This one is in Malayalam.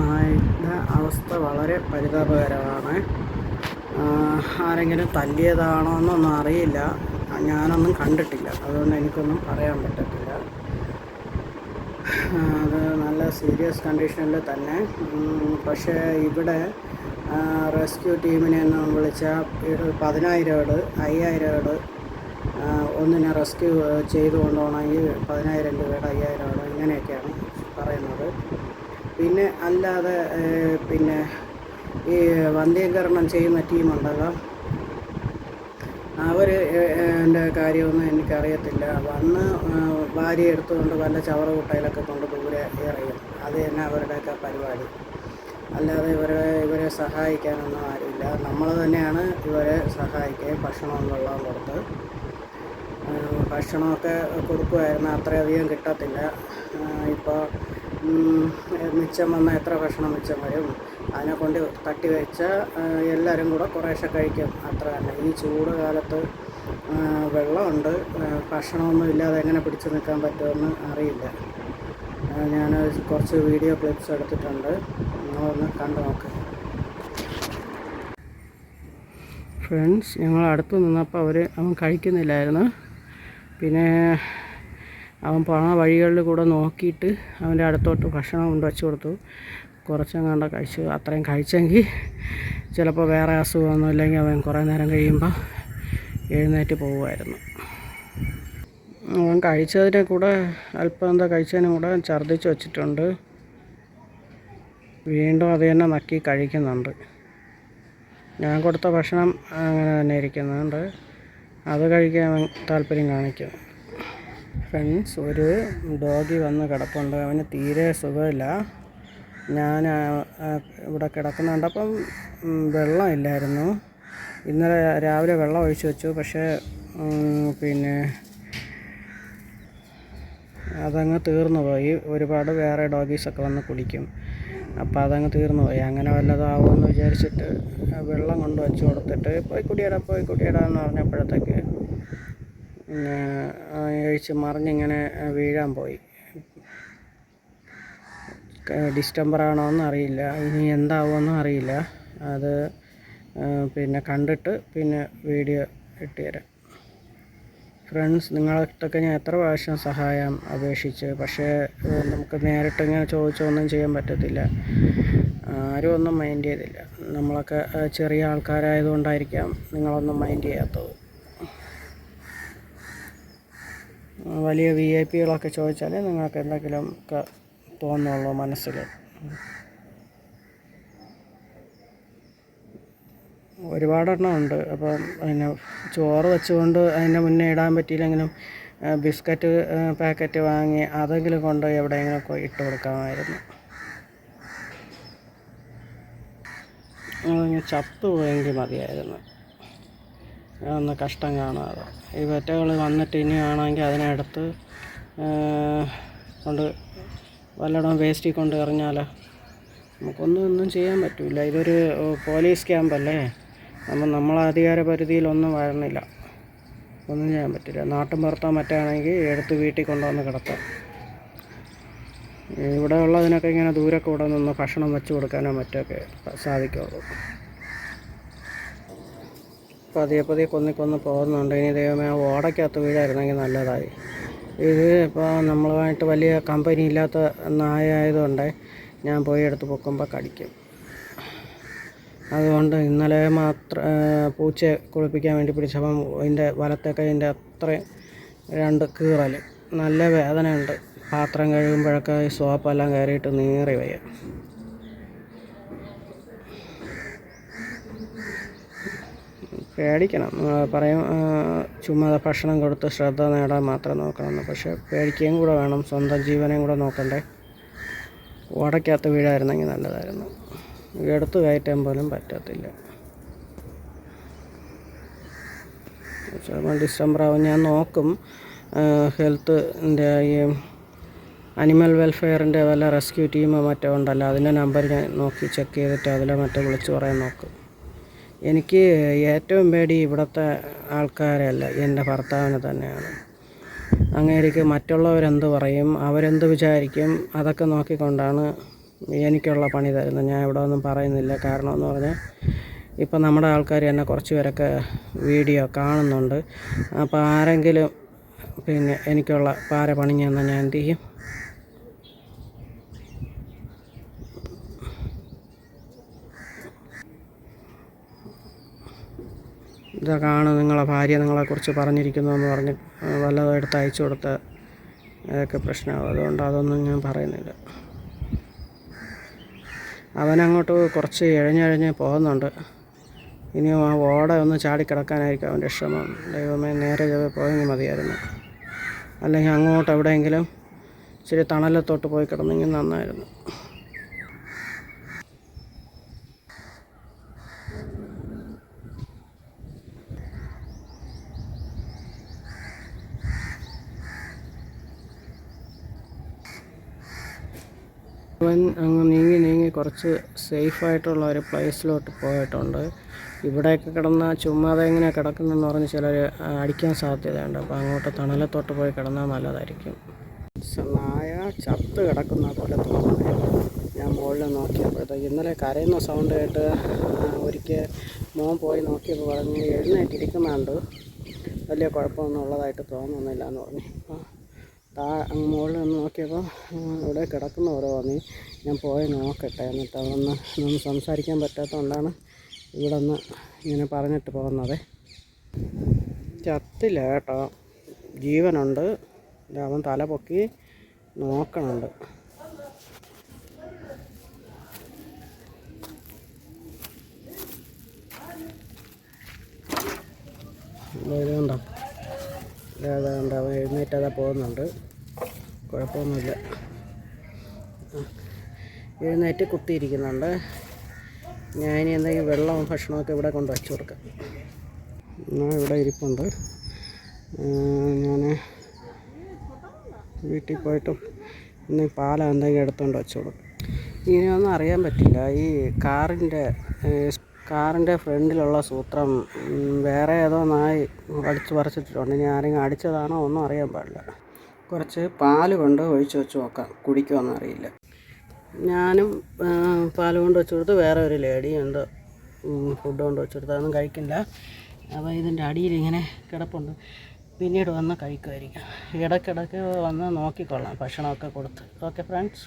നായയുടെ അവസ്ഥ വളരെ പരിതാപകരമാണ്. ആരെങ്കിലും തല്ലിയതാണോ എന്നൊന്നും അറിയില്ല. ഞാനൊന്നും കണ്ടിട്ടില്ല. അതുകൊണ്ട് എനിക്കൊന്നും പറയാൻ പറ്റത്തില്ല. അത് നല്ല സീരിയസ് കണ്ടീഷനിൽ തന്നെ. പക്ഷേ ഇവിടെ റെസ്ക്യൂ ടീമിനെ ഒന്നും വിളിച്ചാൽ ഇവിടെ അയ്യായിരം ഏട് ഒന്നിനെ റെസ്ക്യൂ ചെയ്തുകൊണ്ടുപോകണമെങ്കിൽ പതിനായിരം രൂപയുടെ അയ്യായിരം ഏട് ഇങ്ങനെയൊക്കെയാണ് പറയുന്നത്. പിന്നെ അല്ലാതെ പിന്നെ ഈ വന്ധ്യീകരണം ചെയ്യുന്ന ടീമുണ്ടല്ലോ. അവർ എന്റെ കാര്യമൊന്നും എനിക്കറിയത്തില്ല. വന്ന് ഭാര്യ എടുത്തുകൊണ്ട് വല്ല ചവറകുട്ടയിലൊക്കെ കൊണ്ട് ദൂരെ എറിയും. അത് തന്നെ അവരുടെയൊക്കെ പരിപാടി. അല്ലാതെ ഇവരെ ഇവരെ സഹായിക്കാനൊന്നും ആരുമില്ല. നമ്മൾ തന്നെയാണ് ഇവരെ സഹായിക്കുക ഭക്ഷണവും വെള്ളവും കൊടുത്ത് ഭക്ഷണമൊക്കെ കൊടുക്കുമായിരുന്നു. അത്രയധികം കിട്ടത്തില്ല. ഇപ്പോൾ മിച്ചം വന്ന എത്ര ഭക്ഷണം മിച്ചം വരും? അതിനെ കൊണ്ട് തട്ടി വെച്ച എല്ലാവരും കൂടെ കുറേശ്ശെ കഴിക്കും. അത്ര തന്നെ. ഈ ചൂട് കാലത്ത് വെള്ളമുണ്ട്. ഭക്ഷണമൊന്നും ഇല്ലാതെ എങ്ങനെ പിടിച്ചു നിൽക്കാൻ പറ്റുമെന്ന് അറിയില്ല. ഞാൻ കുറച്ച് വീഡിയോ ക്ലിപ്സ് എടുത്തിട്ടുണ്ട്. നിങ്ങളൊന്ന് കണ്ടു നോക്ക്. ഫ്രണ്ട്സ് ഞങ്ങൾ അടുത്ത് നിന്നപ്പോൾ അവർ അവൻ കഴിക്കുന്നില്ലായിരുന്നു. പിന്നെ അവൻ പോണ വഴികളിൽ കൂടെ നോക്കിയിട്ട് അവന്റെ അടുത്തോട്ട് ഭക്ഷണം കൊണ്ട് വെച്ച് കൊടുത്തു. കുറച്ചെങ്ങാണ്ട് കഴിച്ചു. അത്രയും കഴിച്ചെങ്കിൽ ചിലപ്പോൾ വേറെ അസുഖമൊന്നും ഇല്ലെങ്കിൽ അവൻ കുറേ നേരം കഴിയുമ്പോൾ എഴുന്നേറ്റ് പോകുമായിരുന്നു അവൻ കഴിച്ചതിനെ കൂടെ അല്പം എന്താ കഴിച്ചതിനും കൂടെ ഛർദ്ദിച്ച് വച്ചിട്ടുണ്ട്. വീണ്ടും അത് തന്നെ നക്കി കഴിക്കുന്നുണ്ട്. ഞാൻ കൊടുത്ത ഭക്ഷണം അങ്ങനെ തന്നെ ഇരിക്കുന്നുണ്ട്. അത് കഴിക്കാൻ താല്പര്യം കാണിക്കും ഫ്രണ്ട്സ് ഒരു ഡോഗി വന്ന് കിടപ്പുണ്ട്. അവന് തീരെ സുഖമില്ല. ഞാൻ ഇവിടെ കിടക്കുന്ന കണ്ടപ്പം ഉം, വെള്ളമില്ലായിരുന്നു ഇന്നലെ രാവിലെ വെള്ളം ഒഴിച്ചു വെച്ചു. പക്ഷേ പിന്നെ അതങ്ങ് തീർന്നു പോയി. ഒരുപാട് വേറെ ഡോഗീസൊക്കെ വന്ന് കുടിക്കും അപ്പോൾ അതങ്ങ് തീർന്നു പോയി. അങ്ങനെ വല്ലതാവുമെന്ന് വിചാരിച്ചിട്ട് വെള്ളം കൊണ്ട് വെച്ച് കൊടുത്തിട്ട് പോയി കുടിയടാ പോയി കുടിയടാ എന്ന് പറഞ്ഞപ്പോഴത്തേക്ക് കഴിച്ച് മറിഞ്ഞിങ്ങനെ വീഴാൻ പോയി. ഡിസ്റ്റംബർ ആണോ എന്ന് അറിയില്ല. ഇനി എന്താവുമെന്നും അറിയില്ല. അത് പിന്നെ കണ്ടിട്ട് പിന്നെ വീഡിയോ ഇട്ടുതരാം ഫ്രണ്ട്സ് നിങ്ങളൊക്കെ ഞാൻ എത്ര പ്രാവശ്യം സഹായം അപേക്ഷിച്ച്? പക്ഷേ നമുക്ക് നേരിട്ട് ഇങ്ങനെ ചോദിച്ചൊന്നും ചെയ്യാൻ പറ്റത്തില്ല. ആരും ഒന്നും മൈൻഡ് ചെയ്തില്ല. നമ്മളൊക്കെ ചെറിയ ആൾക്കാരായതുകൊണ്ടായിരിക്കാം നിങ്ങളൊന്നും മൈൻഡ് ചെയ്യാത്തത് ആ, വലിയ വി ഐ പികളൊക്കെ ചോദിച്ചാൽ നിങ്ങൾക്ക് എന്തെങ്കിലും ഒക്കെ തോന്നുള്ളൂ മനസ്സിൽ. ഒരുപാടെണ്ണം ഉണ്ട് അപ്പം പിന്നെ ചോറ് വെച്ചുകൊണ്ട് അതിന്റെ മുന്നേ ഇടാൻ പറ്റിയില്ലെങ്കിലും ബിസ്ക്കറ്റ് പാക്കറ്റ് വാങ്ങി അതെങ്കിലും കൊണ്ട് എവിടെയെങ്കിലുമൊക്കെ ഇട്ട് കൊടുക്കാമായിരുന്നു. ചത്തു പോയെങ്കിൽ മതിയായിരുന്നു. ഒന്ന് കഷ്ടം കാണാതെ. ഈ വെറ്റകൾ വന്നിട്ട് ഇനി ആണെങ്കിൽ അതിനടുത്ത് കൊണ്ട് വല്ലയിടം വേസ്റ്റിൽ കൊണ്ട് എറിഞ്ഞാലോ? നമുക്കൊന്നും ഒന്നും ചെയ്യാൻ പറ്റില്ല ഇതൊരു പോലീസ് ക്യാമ്പല്ലേ? അപ്പം നമ്മളെ അധികാര പരിധിയിലൊന്നും വരണില്ല. ഒന്നും ചെയ്യാൻ പറ്റില്ല. നാട്ടും പുറത്തോ മറ്റാണെങ്കിൽ എടുത്ത് വീട്ടിൽ കൊണ്ടുവന്ന് കിടത്താം. ഇവിടെ ഉള്ളതിനൊക്കെ ഇങ്ങനെ ദൂരെ കൂടെ നിന്ന് ഭക്ഷണം വെച്ച് കൊടുക്കാനോ മറ്റൊക്കെ സാധിക്കുള്ളൂ പതിയെ പതിയെ കൊന്നി കൊന്ന് പോകുന്നുണ്ട് ഇനി ദൈവമേ ഓടയ്ക്കകത്ത് വീഴായിരുന്നെങ്കിൽ നല്ലതായി. ഇത് ഇപ്പോൾ നമ്മളുമായിട്ട് വലിയ കമ്പനി ഇല്ലാത്ത നായ ആയതുകൊണ്ട് ഞാൻ പോയി എടുത്ത് പൊക്കുമ്പോൾ കടിക്കും. അതുകൊണ്ട് ഇന്നലെ മാത്രം പൂച്ചയെ കുളിപ്പിക്കാൻ വേണ്ടി പിടിച്ചപ്പം അതിന്റെ വലത്തെ കൈന്റെ അത്രയും രണ്ട് കീറൽ നല്ല വേദനയുണ്ട്. പാത്രം കഴുകുമ്പോഴൊക്കെ ഈ സോപ്പെല്ലാം കയറിയിട്ട് നീറി വയ്യ പേടിക്കണം. പറയും ചുമ്മാതെ ചുമ്മാ ഭക്ഷണം കൊടുത്ത് ശ്രദ്ധ നേടാൻ മാത്രം നോക്കണം പക്ഷേ പേടിക്കുകയും കൂടെ വേണം. സ്വന്തം ജീവനെയും കൂടെ നോക്കണ്ടേ. ഓടയ്ക്കകത്ത് വീഴായിരുന്നെങ്കിൽ നല്ലതായിരുന്നു. എടുത്തു കയറ്റാൻ പോലും പറ്റത്തില്ല. ഡിസംബർ ആവും. ഞാൻ നോക്കും. ഹെൽത്തിന്റെ ഈ അനിമൽ വെൽഫെയറിന്റെ വല്ല റെസ്ക്യൂ ടീമോ മറ്റോ ഉണ്ടല്ലോ അതിന്റെ നമ്പർ ഞാൻ നോക്കി ചെക്ക് ചെയ്തിട്ട് അതിലെ മറ്റോ വിളിച്ച് പറയാൻ നോക്കും. എനിക്ക് ഏറ്റവും പേടി ഇവിടുത്തെ ആൾക്കാരല്ല എന്റെ ഭർത്താവിനെ തന്നെയാണ്. അങ്ങേരിക്ക് മറ്റുള്ളവരെന്ത് പറയും അവരെന്ത് വിചാരിക്കും അതൊക്കെ നോക്കിക്കൊണ്ടാണ് എനിക്കുള്ള പണി തരുന്നത്. ഞാൻ ഇവിടെ ഒന്നും പറയുന്നില്ല. കാരണം എന്ന് പറഞ്ഞാൽ ഇപ്പം നമ്മുടെ ആൾക്കാർ തന്നെ കുറച്ച് പേരൊക്കെ വീഡിയോ കാണുന്നുണ്ട്. അപ്പോൾ ആരെങ്കിലും പിന്നെ എനിക്കുള്ള പാര പണിഞ്ഞു തന്നാൽ ഞാൻ എന്ത് ചെയ്യും? ഇതാ കാണും നിങ്ങളെ ഭാര്യ നിങ്ങളെക്കുറിച്ച് പറഞ്ഞിരിക്കുന്നു എന്ന് പറഞ്ഞ് വല്ലതും എടുത്ത് അയച്ചു കൊടുത്ത് അതൊക്കെ പ്രശ്നമാകും അതുകൊണ്ട് അതൊന്നും ഞാൻ പറയുന്നില്ല. അവനങ്ങോട്ട് കുറച്ച് ഇഴഞ്ഞഴിഞ്ഞ് പോകുന്നുണ്ട്. ഇനിയും ആ ഓട ഒന്ന് ചാടിക്കിടക്കാനായിരിക്കും അവന്റെ ശ്രമം. ദൈവമേ നേരെ ചൊവ്വേ പോയെങ്കിൽ മതിയായിരുന്നു. അല്ലെങ്കിൽ അങ്ങോട്ട് എവിടെയെങ്കിലും ഇച്ചിരി തണലത്തോട്ട് പോയി കിടന്നെങ്കിൽ നന്നായിരുന്നു. അവൻ അങ്ങ് നീങ്ങി നീങ്ങി കുറച്ച് സേഫായിട്ടുള്ള ഒരു പ്ലേസിലോട്ട് പോയിട്ടുണ്ട്. ഇവിടെയൊക്കെ കിടന്ന ചുമ്മാതെ എങ്ങനെ കിടക്കുന്നെന്ന് പറഞ്ഞ് ചിലർ അടിക്കാൻ സാധ്യതയുണ്ട്. അപ്പോൾ അങ്ങോട്ട് തണലത്തോട്ട് പോയി കിടന്നാൽ നല്ലതായിരിക്കും. നായ ചത്ത് കിടക്കുന്ന പോലെ തോന്നുന്നു. ഞാൻ മുകളിൽ നോക്കിയപ്പോഴത്തേക്ക് ഇന്നലെ കരയുന്ന സൗണ്ട് കേട്ട് ഒരിക്കൽ മോൻ പോയി നോക്കിയപ്പോൾ പറഞ്ഞ് എഴുന്നേറ്റിരിക്കുന്നുണ്ട്. വലിയ കുഴപ്പമൊന്നും ഉള്ളതായിട്ട് തോന്നുന്നില്ല എന്ന് പറഞ്ഞു. താ മുകളിൽ നിന്ന് നോക്കിയപ്പോൾ ഇവിടെ കിടക്കുന്ന ഓരോ തോന്നി ഞാൻ പോയി നോക്കട്ടെ എന്നിട്ട് അതൊന്ന് ഒന്ന് സംസാരിക്കാൻ പറ്റാത്തതുകൊണ്ടാണ് ഇവിടെ നിന്ന് ഇങ്ങനെ പറഞ്ഞിട്ട് പോകുന്നത്. ചത്തില്ല കേട്ടോ. ജീവനുണ്ട്. അവൻ തല പൊക്കി നോക്കണുണ്ട്. ദേ ഇത് കണ്ടോ അവൻ എഴുന്നേറ്റ് അതാ പോകുന്നുണ്ട്. കുഴപ്പമൊന്നുമില്ല. എഴുന്നേറ്റ് കുത്തിയിരിക്കുന്നുണ്ട്. ഞാൻ ഇനി എന്തെങ്കിലും വെള്ളവും ഭക്ഷണമൊക്കെ ഇവിടെ കൊണ്ട് വച്ചു കൊടുക്കാം. എന്നാൽ ഇവിടെ ഇരിപ്പുണ്ട്. ഞാൻ വീട്ടിൽ പോയിട്ടും ഇന്ന് പാലം എന്തെങ്കിലും എടുത്തുകൊണ്ട് വെച്ചോളും ഇനിയൊന്നും അറിയാൻ പറ്റില്ല. ഈ കാറിന്റെ കാറിന്റെ ഫ്രണ്ടിലുള്ള സൂത്രം വേറെ ഏതോ നായി അടിച്ചു പറിച്ചിട്ടുണ്ട് ഇനി ആരെങ്കിലും അടിച്ചതാണോ ഒന്നും അറിയാൻ പാടില്ല. കുറച്ച് പാൽ കൊണ്ട് ഒഴിച്ചു വെച്ച് നോക്കാം. കുടിക്കുമെന്ന് അറിയില്ല. ഞാനും പാൽ കൊണ്ട് വെച്ച് കൊടുത്ത് വേറെ ഒരു ലേഡി എന്തോ ഫുഡ് കൊണ്ട് വെച്ച് കൊടുത്ത് അതൊന്നും കഴിക്കില്ല. അപ്പോൾ ഇതിന്റെ അടിയിൽ ഇങ്ങനെ കിടപ്പുണ്ട്. പിന്നീട് വന്ന് കഴിക്കുമായിരിക്കും ഇടയ്ക്കിടയ്ക്ക് വന്ന് നോക്കിക്കൊള്ളാം. ഭക്ഷണമൊക്കെ കൊടുത്ത്. Okay friends